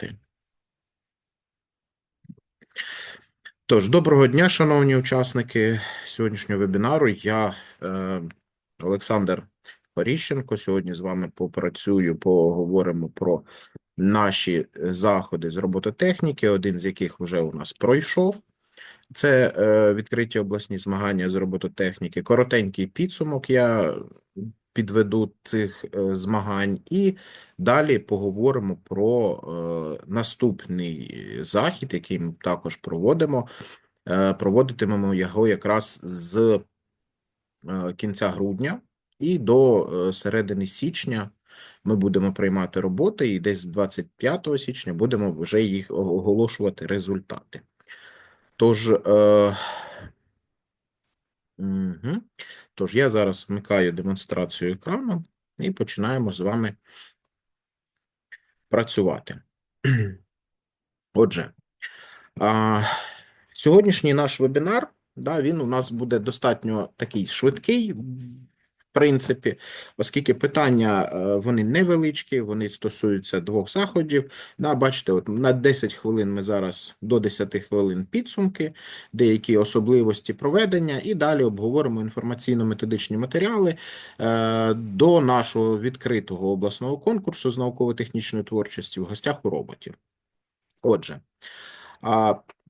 працювати. Тож, доброго дня, шановні учасники сьогоднішнього вебінару. Я е, Олександр Поріщенко. Сьогодні з вами попрацюю, поговоримо про наші заходи з робототехніки, один з яких вже у нас пройшов. Це е, відкриті обласні змагання з робототехніки. Коротенький підсумок я підведу цих е, змагань, і далі поговоримо про е, наступний захід, який ми також проводимо. Е, проводитимемо його якраз з кінця грудня і до середини січня. Ми будемо приймати роботи, і десь 25 січня будемо вже їх оголошувати результати. Тож, е, угу. Тож я зараз вмикаю демонстрацію екрану і починаємо з вами працювати. Отже, а, сьогоднішній наш вебінар, да, він у нас буде достатньо такий швидкий, принципі, оскільки питання е, вони невеличкі, вони стосуються двох заходів. Да, бачите, от на 10 хвилин ми зараз до 10 хвилин підсумки, деякі особливості проведення, і далі обговоримо інформаційно-методичні матеріали е, до нашого відкритого обласного конкурсу з науково-технічної творчості в гостях у роботів. Отже,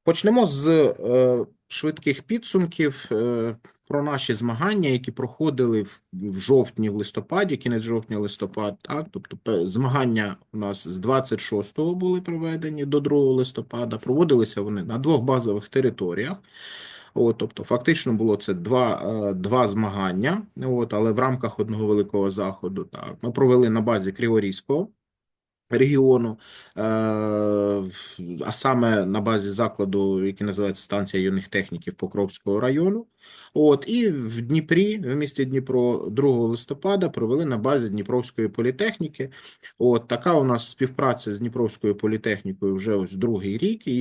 почнемо з е, швидких підсумків е, про наші змагання, які проходили в, жовтні, в листопаді, кінець жовтня, листопад. Так, тобто змагання у нас з 26-го були проведені до 2 листопада. Проводилися вони на двох базових територіях. От, тобто, фактично було це два, е, два змагання, от, але в рамках одного великого заходу. Так, ми провели на базі Криворізького регіону, е, а саме на базі закладу, який називається станція юних техніків Покровського району. От і в Дніпрі, в місті Дніпро, 2 листопада провели на базі Дніпровської політехніки. От така у нас співпраця з Дніпровською політехнікою вже ось другий рік, і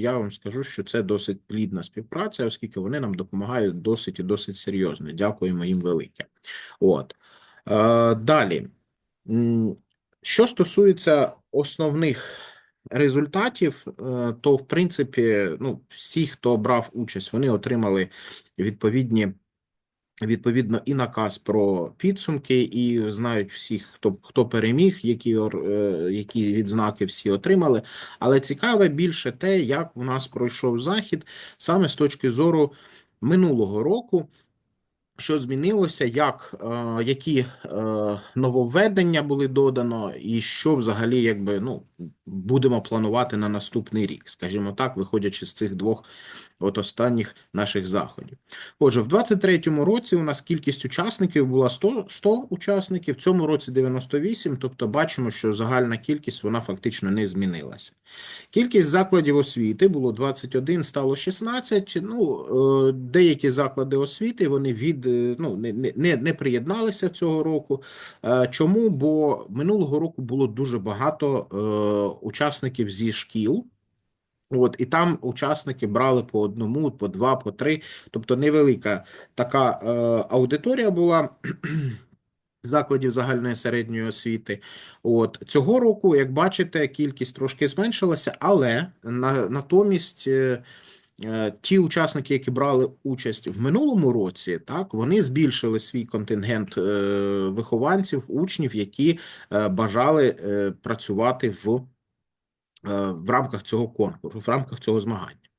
я вам скажу, що це досить плідна співпраця, оскільки вони нам допомагають досить і досить серйозно. Дякуємо їм велике. От е, далі. Що стосується основних результатів, е, то в принципі, ну, всі, хто брав участь, вони отримали відповідні. Відповідно, і наказ про підсумки, і знають всіх, хто хто переміг, які е, які відзнаки всі отримали. Але цікаве більше те, як у нас пройшов захід саме з точки зору минулого року. Що змінилося, як, е, які е, нововведення були додано, і що взагалі якби, ну, будемо планувати на наступний рік, скажімо так, виходячи з цих двох от останніх наших заходів. Отже, в 23-му році у нас кількість учасників була 100, 100 учасників, в цьому році 98, тобто бачимо, що загальна кількість вона фактично не змінилася. Кількість закладів освіти було 21, стало 16. Ну, е, деякі заклади освіти вони від е, ну не, не- не, приєдналися цього року. Е, Чому? Бо минулого року було дуже багато учасників зі шкіл. От, і там учасники брали по одному, по два, по три. Тобто невелика така аудиторія була закладів загальної середньої освіти. От цього року, як бачите, кількість трошки зменшилася, але на, натомість. е, е, Ті учасники, які брали участь в минулому році, так вони збільшили свій контингент е, вихованців, учнів, які бажали працювати в, в рамках цього конкурсу, в рамках цього змагання.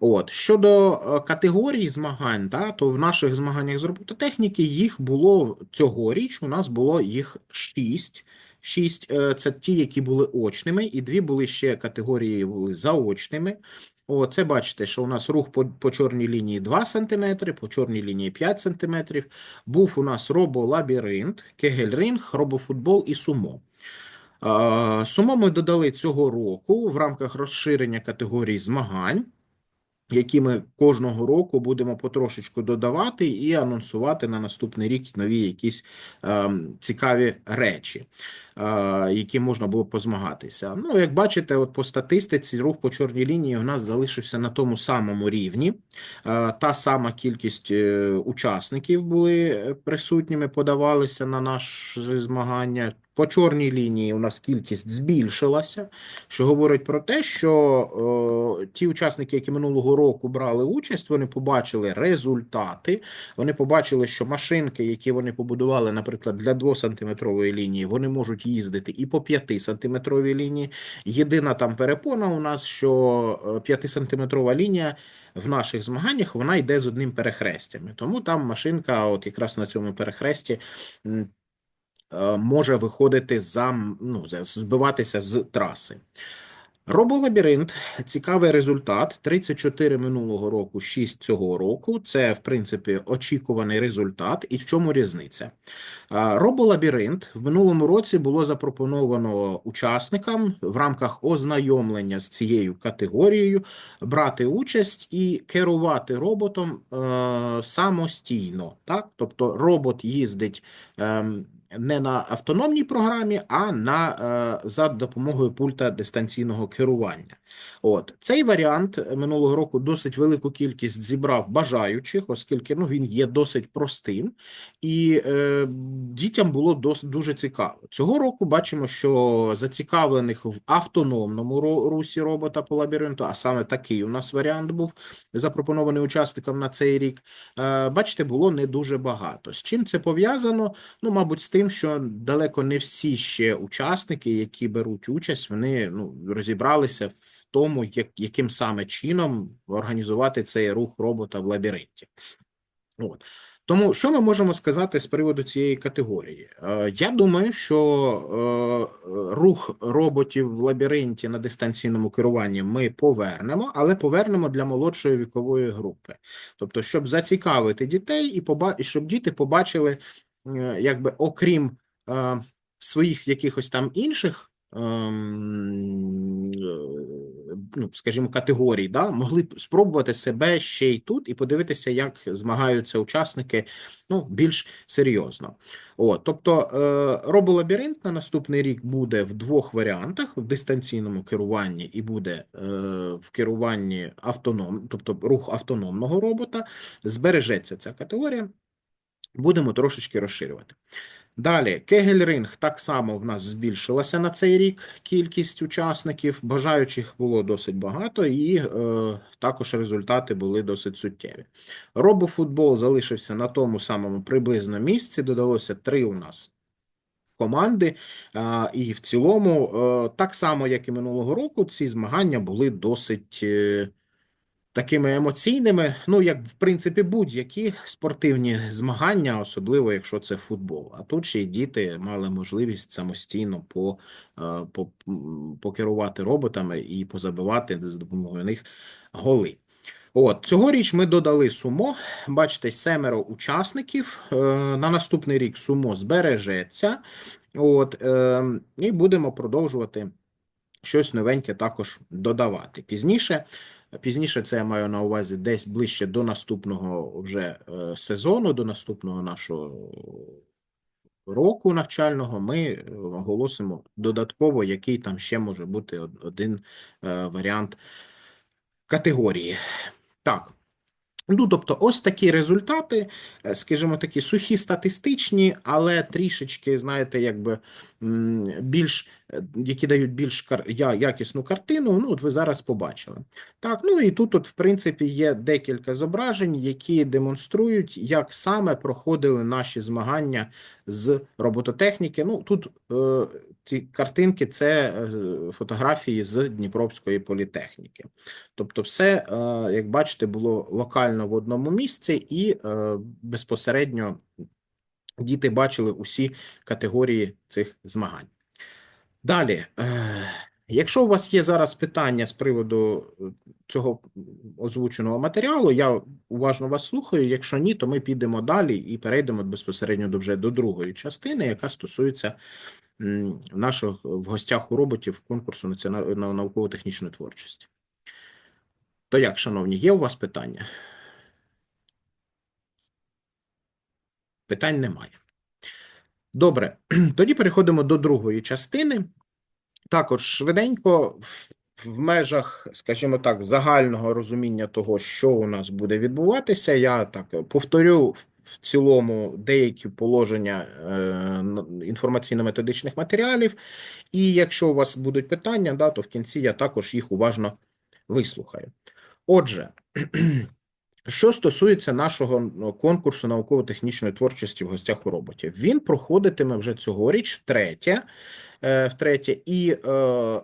От щодо е, категорій змагань, да, то в наших змаганнях з робототехніки їх було цьогоріч. У нас було їх шість. Шість е, це ті, які були очними, і дві були ще категорії були заочними. О, це бачите, що у нас рух по, по чорній лінії 2 см, по чорній лінії 5 см. Був у нас роболабіринт, кегельринг, робофутбол і сумо. Е, Сумо ми додали цього року в рамках розширення категорій змагань які ми кожного року будемо потрошечку додавати і анонсувати на наступний рік нові якісь ем, цікаві речі, е, які можна було позмагатися. Ну, як бачите, от по статистиці рух по чорній лінії у нас залишився на тому самому рівні. Е, та сама кількість е, учасників були е, присутніми, подавалися на наші змагання. По чорній лінії у нас кількість збільшилася, що говорить про те, що е, ті учасники, які минулого року брали участь, вони побачили результати. Вони побачили, що машинки, які вони побудували, наприклад, для 2-сантиметрової лінії, вони можуть їздити і по 5-сантиметровій лінії. Єдина там перепона у нас, що 5-сантиметрова лінія в наших змаганнях вона йде з одним перехрестями. Тому там машинка, от якраз на цьому перехресті. Е, Може виходити за ну, збиватися з траси. Роболабіринт цікавий результат. 34 минулого року, 6 цього року. Це, в принципі, очікуваний результат. І в чому різниця? Роболабіринт в минулому році було запропоновано учасникам в рамках ознайомлення з цією категорією брати участь і керувати роботом е, самостійно. Так? Тобто робот їздить. ем, не на автономній програмі, а на, е, за допомогою пульта дистанційного керування. От цей варіант минулого року досить велику кількість зібрав бажаючих, оскільки ну, він є досить простим, і е, дітям було дос, дуже цікаво. Цього року бачимо, що зацікавлених в автономному русі робота по лабіринту, а саме такий у нас варіант був запропонований учасникам на цей рік. Е, бачите, було не дуже багато. З чим це пов'язано? Ну, мабуть, з тим, що далеко не всі ще учасники, які беруть участь, вони ну, розібралися в тому, як, яким саме чином організувати цей рух робота в лабіринті. От. Тому що ми можемо сказати з приводу цієї категорії? Е, Я думаю, що е, рух роботів в лабіринті на дистанційному керуванні ми повернемо, але повернемо для молодшої вікової групи. Тобто, щоб зацікавити дітей і поба- щоб діти побачили, е, якби окрім е, своїх якихось там інших. ем, е, Ну, скажімо, категорій, да, могли б спробувати себе ще й тут і подивитися, як змагаються учасники ну, більш серйозно. От, тобто е, роболабіринт на наступний рік буде в двох варіантах: в дистанційному керуванні і буде е, в керуванні автоном, тобто рух автономного робота. Збережеться ця категорія. Будемо трошечки розширювати. Далі, Кегельринг так само в нас збільшилася на цей рік кількість учасників. Бажаючих було досить багато, і е, також результати були досить суттєві. Робофутбол залишився на тому самому приблизно місці. Додалося три у нас команди. А, і в цілому, е, так само, як і минулого року, ці змагання були досить. е, Такими емоційними, ну як в принципі будь-які спортивні змагання, особливо якщо це футбол. А тут ще й діти мали можливість самостійно по, е, по, покерувати роботами і позабивати за допомогою них голи. От цьогоріч ми додали сумо. Бачите, семеро учасників. Е, На наступний рік сумо збережеться. От, е, і будемо продовжувати щось новеньке також додавати. Пізніше, пізніше це я маю на увазі десь ближче до наступного вже е, сезону, до наступного нашого року навчального, ми е, оголосимо додатково, який там ще може бути один е, варіант категорії. Так. Ну, тобто, ось такі результати, е, скажімо такі, сухі статистичні, але трішечки, знаєте, якби більш, е, які дають більш якісну картину. Ну, от ви зараз побачили. Так, ну і тут, от, в принципі, є декілька зображень, які демонструють, як саме проходили наші змагання з робототехніки. Ну, тут е, ці картинки це е, фотографії з Дніпровської політехніки. Тобто, все, е, як бачите, було локально в одному місці, і е, безпосередньо діти бачили усі категорії цих змагань. Далі, е, якщо у вас є зараз питання з приводу е, цього озвученого матеріалу, я уважно вас слухаю. Якщо ні, то ми підемо далі і перейдемо безпосередньо вже до другої частини, яка стосується наших в гостях у роботів конкурсу національної науково-технічної творчості. То як, шановні, є у вас питання? Питань немає. Добре, тоді переходимо до другої частини. Також швиденько в, межах, скажімо так, загального розуміння того, що у нас буде відбуватися, я так повторю в цілому деякі положення е, інформаційно-методичних матеріалів. І якщо у вас будуть питання, да, то в кінці я також їх уважно вислухаю. Отже, що стосується нашого ну, конкурсу науково-технічної творчості в гостях у роботів, він проходитиме вже цьогоріч втретє, е, втретє, і е, е,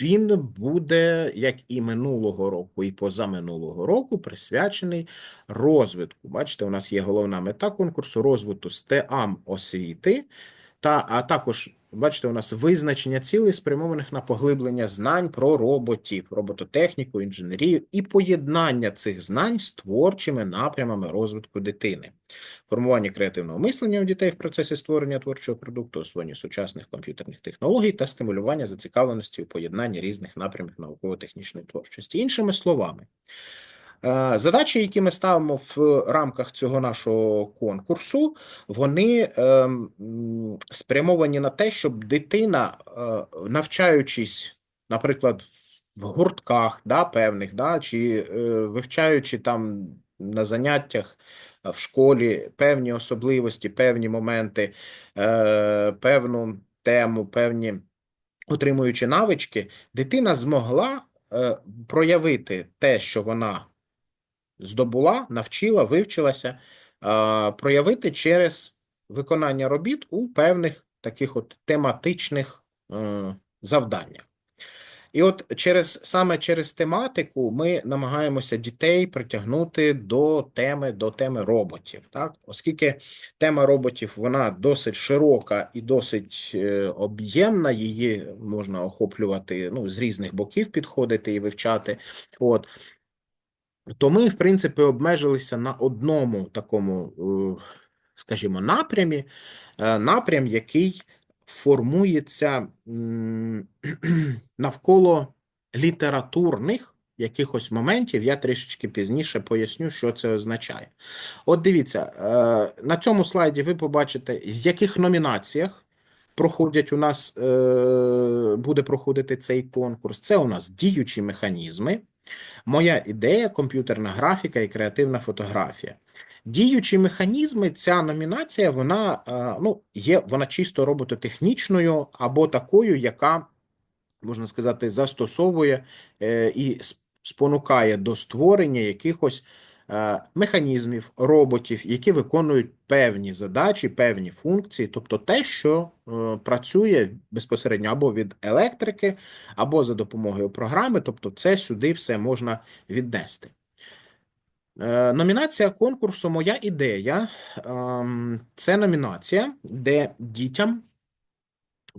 він буде, як і минулого року, і позаминулого року, присвячений розвитку. Бачите, у нас є головна мета конкурсу розвитку СТЕАМ освіти, та а також Бачите, у нас визначення цілей спрямованих на поглиблення знань про роботів, робототехніку, інженерію і поєднання цих знань з творчими напрямами розвитку дитини, формування креативного мислення у дітей в процесі створення творчого продукту, освоєння сучасних комп'ютерних технологій та стимулювання зацікавленості у поєднанні різних напрямів науково-технічної творчості. Іншими словами. Е, задачі, які ми ставимо в рамках цього нашого конкурсу, вони ем, спрямовані на те, щоб дитина, е, навчаючись, наприклад, в гуртках да, певних, да, чи е, вивчаючи там на заняттях в школі певні особливості, певні моменти, певну тему, певні отримуючи навички, дитина змогла проявити те, що вона здобула, навчила, вивчилася проявити через виконання робіт у певних таких от тематичних е, завданнях. І от через саме через тематику ми намагаємося дітей притягнути до теми до теми роботів, так оскільки тема роботів вона досить широка і досить е, об'ємна, її можна охоплювати ну з різних боків, підходити і вивчати. От то ми, в принципі, обмежилися на одному такому, е, скажімо, напрямі, е, напрям, який формується навколо літературних якихось моментів. Я трішечки пізніше поясню, що це означає. От дивіться, е, на цьому слайді ви побачите, в яких номінаціях. Проходять у нас буде проходити цей конкурс. Це у нас діючі механізми. Моя ідея комп'ютерна графіка і креативна фотографія. Діючі механізми, ця номінація, вона е, ну, є вона чисто робототехнічною або такою, яка, можна сказати, застосовує е, і спонукає до створення якихось механізмів, роботів, які виконують певні задачі, певні функції, тобто те, що е, працює безпосередньо або від електрики, або за допомогою програми, тобто це сюди все можна віднести. Е, номінація конкурсу Моя ідея ем, це номінація, де дітям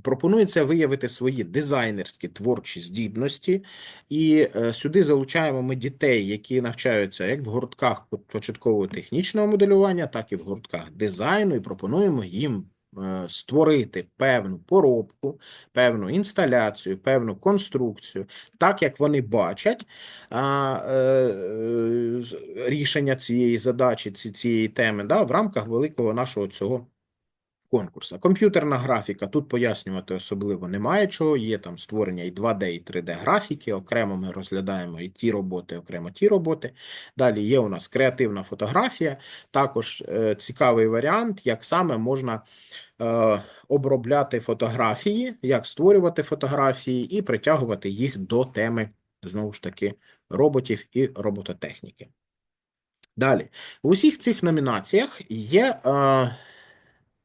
Пропонується виявити свої дизайнерські творчі здібності, і е, сюди залучаємо ми дітей, які навчаються як в гуртках початкового технічного моделювання, так і в гуртках дизайну, і пропонуємо їм е, створити певну поробку, певну інсталяцію, певну конструкцію, так як вони бачать е, рішення цієї задачі, цієї теми да, в рамках великого нашого цього конкурсу. Комп'ютерна графіка, тут пояснювати особливо немає чого, є там створення і 2D, і 3D графіки, окремо ми розглядаємо і ті роботи, окремо ті роботи. Далі є у нас креативна фотографія, також е, цікавий варіант, як саме можна е, обробляти фотографії, як створювати фотографії і притягувати їх до теми, знову ж таки, роботів і робототехніки. Далі, у всіх цих номінаціях є. Е,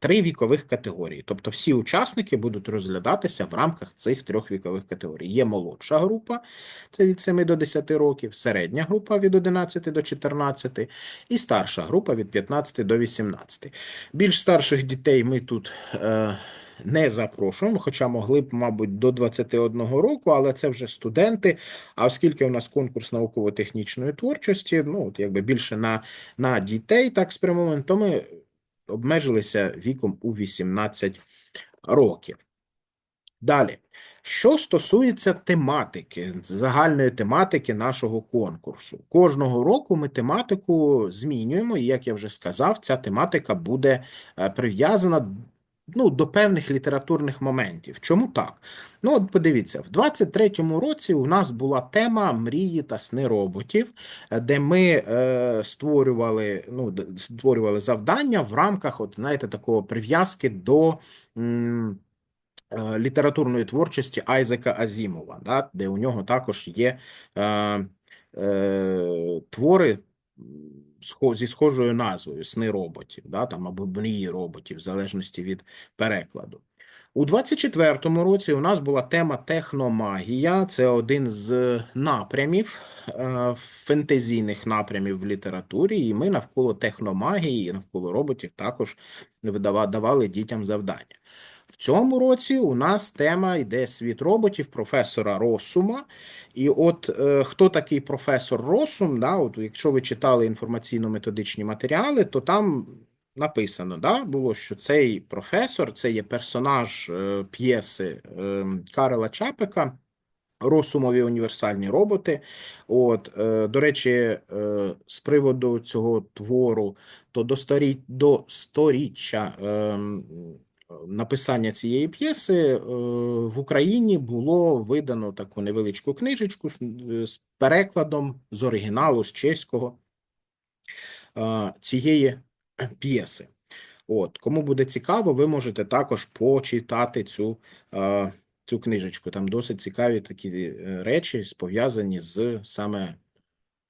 три вікових категорії. Тобто всі учасники будуть розглядатися в рамках цих трьох вікових категорій. Є молодша група, це від 7 до 10 років, середня група від 11 до 14 і старша група від 15 до 18. Більш старших дітей ми тут. Е, не запрошуємо, хоча могли б, мабуть, до 21 року, але це вже студенти. А оскільки у нас конкурс науково-технічної творчості, ну от якби більше на на дітей так спрямований, то ми обмежилися віком у 18 років. Далі, що стосується тематики, загальної тематики нашого конкурсу, кожного року ми тематику змінюємо, і як я вже сказав, ця тематика буде е, прив'язана ну, до певних літературних моментів. Чому так? Ну, от подивіться, в 23-му році у нас була тема мрії та сни роботів, е, де ми е, створювали, ну, створювали завдання в рамках, от, знаєте, такого прив'язки до. м, е, Літературної творчості Айзека Азімова, да, де у нього також є е, е, твори зі схожою назвою Сни роботів, да, там, або мрії роботів, в залежності від перекладу. У 24-му році у нас була тема техномагія. Це один з напрямів е, фентезійних напрямів в літературі, і ми навколо техномагії, навколо роботів також давали дітям завдання. Цьому році у нас тема йде світ роботів професора Росума. І от е, хто такий професор Росум, да, от якщо ви читали інформаційно-методичні матеріали, то там написано, да, було, що цей професор це є персонаж е, п'єси е, Карела Чапика. Росумові універсальні роботи. От, е, до речі, е, з приводу цього твору, то до сторіччя е, написання цієї п'єси е, в Україні було видано таку невеличку книжечку з, з перекладом з оригіналу, з чеського е, цієї п'єси. От, кому буде цікаво, ви можете також почитати цю, е, цю книжечку. Там досить цікаві такі е, речі, пов'язані з саме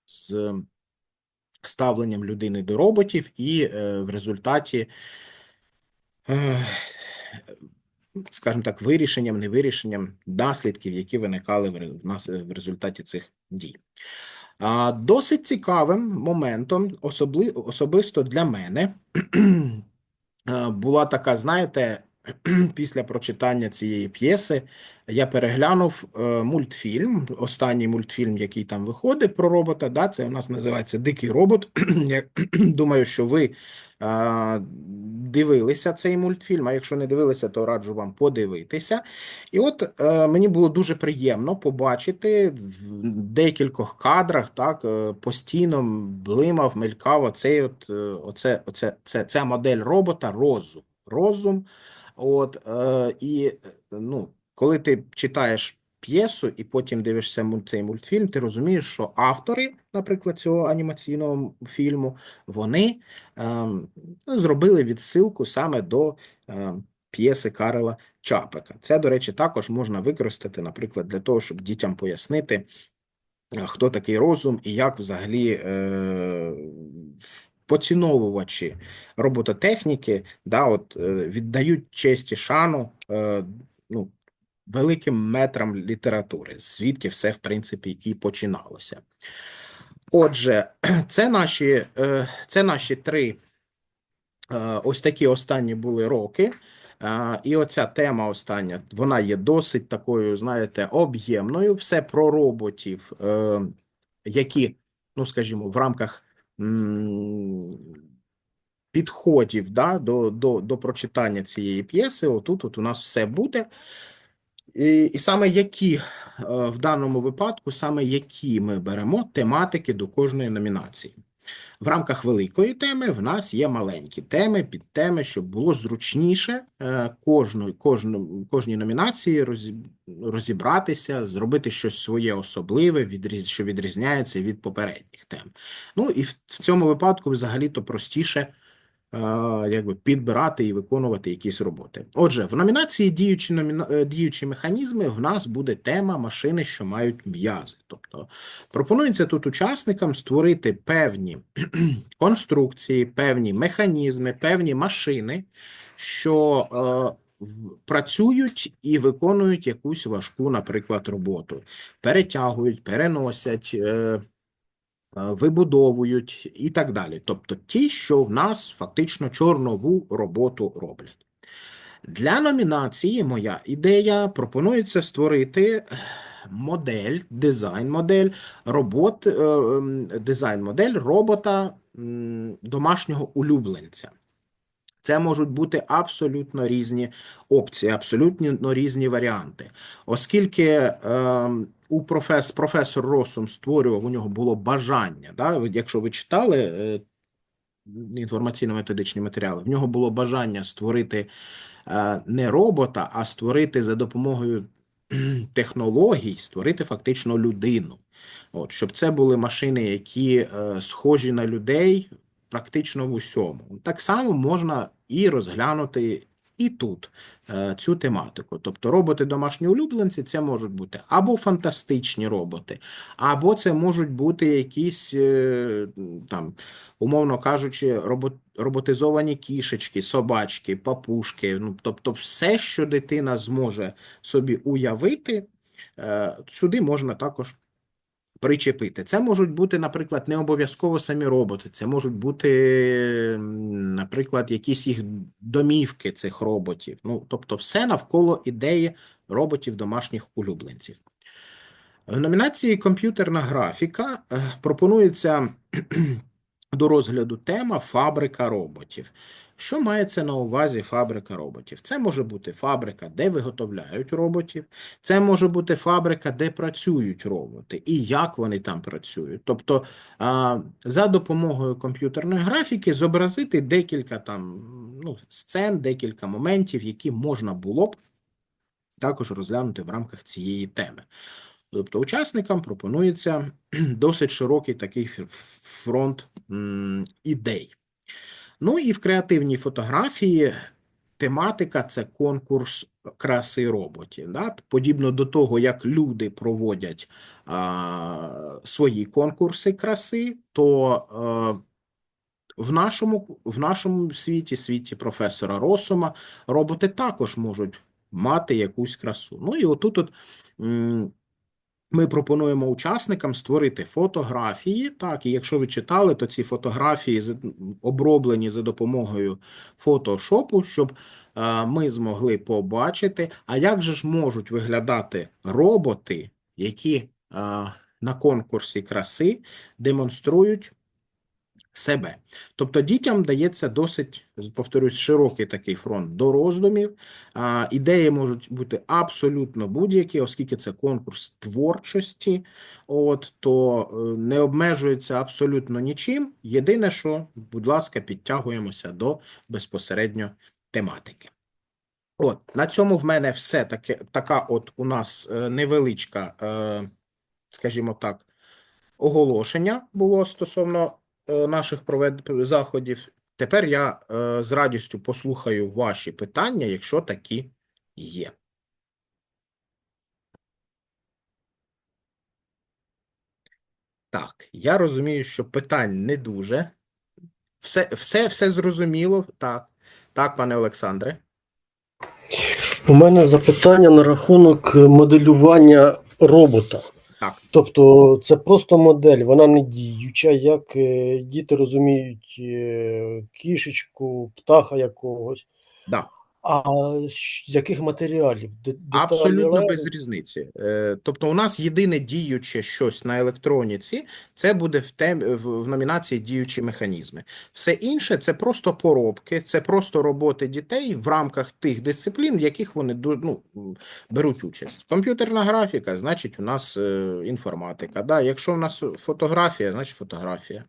з ставленням людини до роботів, і е, в результаті, е, скажімо так, вирішенням, невирішенням наслідків, які виникали в результаті цих дій. Досить цікавим моментом, особисто для мене, е, була така, знаєте, після прочитання цієї п'єси я переглянув е, мультфільм, останній мультфільм, який там виходив про робота. Да, це у нас називається Дикий робот. Я думаю, що ви дивилися цей мультфільм. А якщо не дивилися, то раджу вам подивитися. І от е, мені було дуже приємно побачити в декількох кадрах, так е, постійно блимав, мелькав оцей от, оце, оце, це, ця модель робота розум. Розум. От, е, і е, ну, коли ти читаєш п'єсу і потім дивишся цей мультфільм, ти розумієш, що автори, наприклад, цього анімаційного фільму, вони ну, зробили відсилку саме до ем, п'єси Карела Чапика. Це, до речі, також можна використати, наприклад, для того, щоб дітям пояснити, е, хто такий розум і як взагалі е, поціновувачі робототехніки да, от, е, віддають честь і шану е, ну, великим метрам літератури, звідки все, в принципі, і починалося. Отже, це наші, е, це наші три Ось такі останні були роки. І оця тема остання, вона є досить такою, знаєте, об'ємною. Все про роботів, які, ну скажімо, в рамках підходів да, до, до, до прочитання цієї п'єси. Отут от у нас все буде. І, і саме які е, в даному випадку, саме які ми беремо тематики до кожної номінації. В рамках великої теми в нас є маленькі теми, підтеми, щоб було зручніше кожної, кожну, кожну, кожній номінації розібратися, зробити щось своє особливе, відріз, що відрізняється від попередніх тем. Ну і в, в цьому випадку взагалі-то простіше е, якби підбирати і виконувати якісь роботи. Отже, в номінації діючі, номіна... е, діючі механізми в нас буде тема машини, що мають м'язи. Тобто пропонується тут учасникам створити певні конструкції, певні механізми, певні машини, що е, працюють і виконують якусь важку, наприклад, роботу, перетягують, переносять. Е, е, Вибудовують і так далі. Тобто ті, що в нас фактично чорнову роботу роблять. Для номінації моя ідея пропонується створити модель, дизайн-модель робот, е, ем, дизайн-модель робота домашнього улюбленця. Це можуть бути абсолютно різні опції, абсолютно різні варіанти. Оскільки ем, у профес, професор Росум створював, у нього було бажання, да, якщо ви читали е, інформаційно-методичні матеріали, в нього було бажання створити е, не робота, а створити за допомогою технологій, створити фактично людину. От, щоб це були машини, які е, схожі на людей практично в усьому. Так само можна і розглянути і тут е, цю тематику. Тобто роботи домашні улюбленці це можуть бути або фантастичні роботи, або це можуть бути якісь е, там, умовно кажучи, робот, роботизовані кішечки, собачки, папушки. Ну, тобто, все, що дитина зможе собі уявити, е, сюди можна також причепити. Це можуть бути, наприклад, не обов'язково самі роботи, це можуть бути, наприклад, якісь їх домівки цих роботів. Ну, тобто, все навколо ідеї роботів домашніх улюбленців. В номінації комп'ютерна графіка е, пропонується до розгляду тема фабрика роботів. Що мається на увазі фабрика роботів? Це може бути фабрика, де виготовляють роботів, це може бути фабрика, де працюють роботи, і як вони там працюють. Тобто, за допомогою комп'ютерної графіки зобразити декілька там ну, сцен, декілька моментів, які можна було б також розглянути в рамках цієї теми. Тобто учасникам пропонується досить широкий такий фронт ідей. Ну і в креативній фотографії тематика це конкурс краси роботів. Да? Подібно до того, як люди проводять а, свої конкурси краси, то е, в нашому, в нашому світі, світі професора Росома, роботи також можуть мати якусь красу. Ну і отут от, ми пропонуємо учасникам створити фотографії. Так, і якщо ви читали, то ці фотографії оброблені за допомогою фотошопу, щоб е, ми змогли побачити, а як же ж можуть виглядати роботи, які е, на конкурсі краси демонструють себе. Тобто дітям дається досить, повторюсь, широкий такий фронт до роздумів. А, ідеї можуть бути абсолютно будь-які, оскільки це конкурс творчості, от, то е, не обмежується абсолютно нічим. Єдине, що, будь ласка, підтягуємося до безпосередньо тематики. От, на цьому в мене все таке, така от у нас е, невеличка, е, скажімо так, оголошення було стосовно наших провед... заходів. Тепер я е, з радістю послухаю ваші питання, якщо такі є. Так, я розумію, що питань не дуже. Все, все, все зрозуміло. Так, так, пане Олександре. У мене запитання на рахунок моделювання робота. Тобто це просто модель, вона не діюча, як е, діти розуміють е, кішечку, птаха якогось. Да. А з яких матеріалів? Де- деталі Абсолютно лего? без різниці. Е, Тобто, у нас єдине діюче щось на електроніці, це буде в тем в номінації діючі механізми. Все інше це просто поробки, це просто роботи дітей в рамках тих дисциплін, в яких вони ну, беруть участь. Комп'ютерна графіка, значить, у нас е, інформатика. Да? Якщо у нас фотографія, значить фотографія.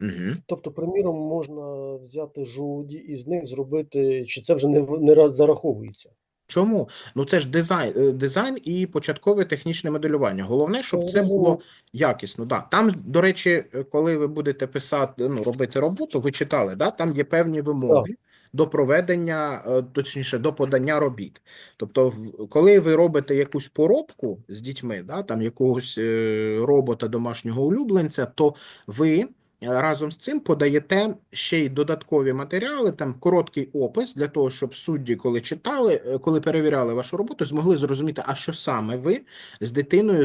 Угу. Тобто, приміром, можна взяти жолуді і з них зробити, чи це вже не, не раз зараховується? Чому? Ну це ж дизайн, е, дизайн і початкове технічне моделювання. Головне, щоб це було якісно. Да. Там, до речі, е, коли ви будете писати, ну, робити роботу, ви читали, да? Там є певні вимоги до проведення, е, точніше, до подання робіт. Тобто, коли ви робите якусь поробку з дітьми, да, там якогось робота домашнього улюбленця, то ви разом з цим подаєте ще й додаткові матеріали, там короткий опис для того, щоб судді, коли читали, е, коли перевіряли вашу роботу, змогли зрозуміти, а що саме ви з дитиною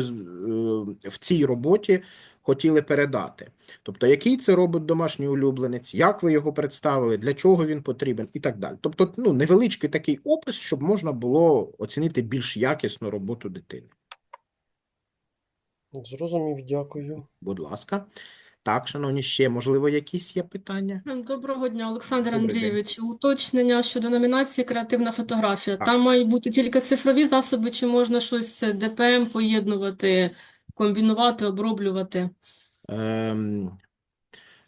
е, в цій роботі хотіли передати. Тобто, який це робот домашній улюбленець, як ви його представили, для чого він потрібен і так далі. Тобто, ну, невеличкий такий опис, щоб можна було оцінити більш якісну роботу дитини. Зрозумів, дякую. Будь ласка. Так, шановні, ще, можливо, якісь є питання? Доброго дня, Олександр Добрий день. Андрійович. Уточнення щодо номінації Креативна фотографія. Так. Там мають бути тільки цифрові засоби, чи можна щось ДПМ поєднувати, комбінувати, оброблювати? Ем,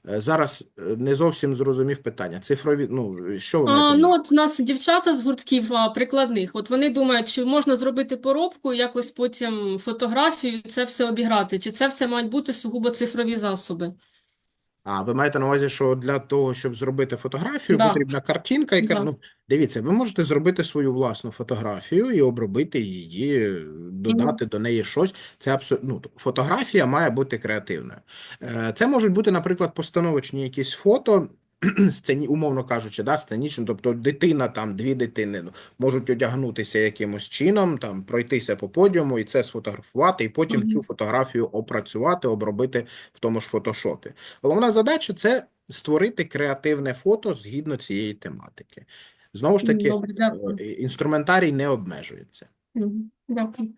Зараз е, не зовсім зрозумів питання. Цифрові, ну, що вони А, ну, от нас дівчата з гуртків прикладних, от вони думають, чи можна зробити поробку, якось потім фотографію, це все обіграти, чи це все мають бути сугубо цифрові засоби. А, ви маєте на увазі, що для того, щоб зробити фотографію, Да. потрібна картинка і кар... Да. ну, дивіться, ви можете зробити свою власну фотографію і обробити її, додати до неї щось. Це абсолютно ну, фотографія має бути креативною. Е, Це можуть бути, наприклад, постановочні якісь фото. Сцені, умовно кажучи, да, сценічно, тобто дитина, там, дві дитини ну, можуть одягнутися якимось чином, там, пройтися по подіуму і це сфотографувати, і потім Мгм. цю фотографію опрацювати, обробити в тому ж фотошопі. Головна задача це створити креативне фото згідно цієї тематики. Знову ж таки, Добре, е, інструментарій не обмежується. Дякую.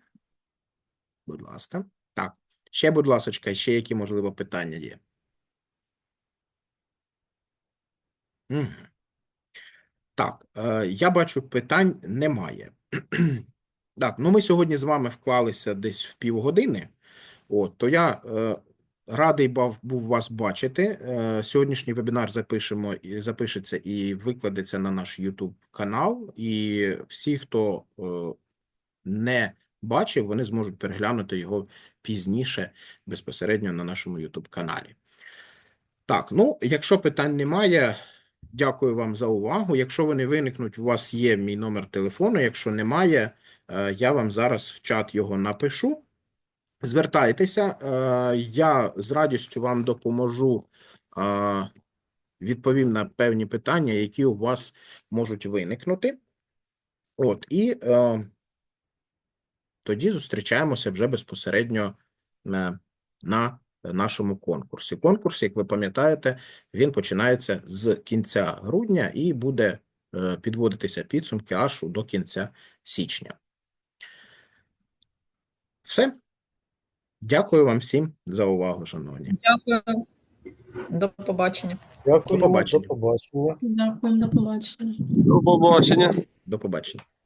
Будь ласка. Так, ще, будь ласка, ще які, можливо, питання є? Так, е, я бачу, питань немає. Так, ну ми сьогодні з вами вклалися десь в півгодини. От, то я е, радий був, вас бачити. Е, сьогоднішній вебінар запишемо і запишеться і викладеться на наш YouTube канал. І всі, хто не бачив, вони зможуть переглянути його пізніше безпосередньо на нашому YouTube каналі. Так, ну, якщо питань немає, дякую вам за увагу. Якщо вони виникнуть, у вас є мій номер телефону. Якщо немає, е, я вам зараз в чат його напишу. Звертайтеся, е, я з радістю вам допоможу, е, відповім на певні питання, які у вас можуть виникнути. От, і тоді зустрічаємося вже безпосередньо на нашому конкурсі. Конкурс, як ви пам'ятаєте, він починається з кінця грудня і буде е, підводитися підсумки аж до кінця січня. Все. Дякую вам всім за увагу, шановні. Дякую. До побачення. Дякую, побачення. до побачення. Дякую, до побачення. До побачення. До побачення.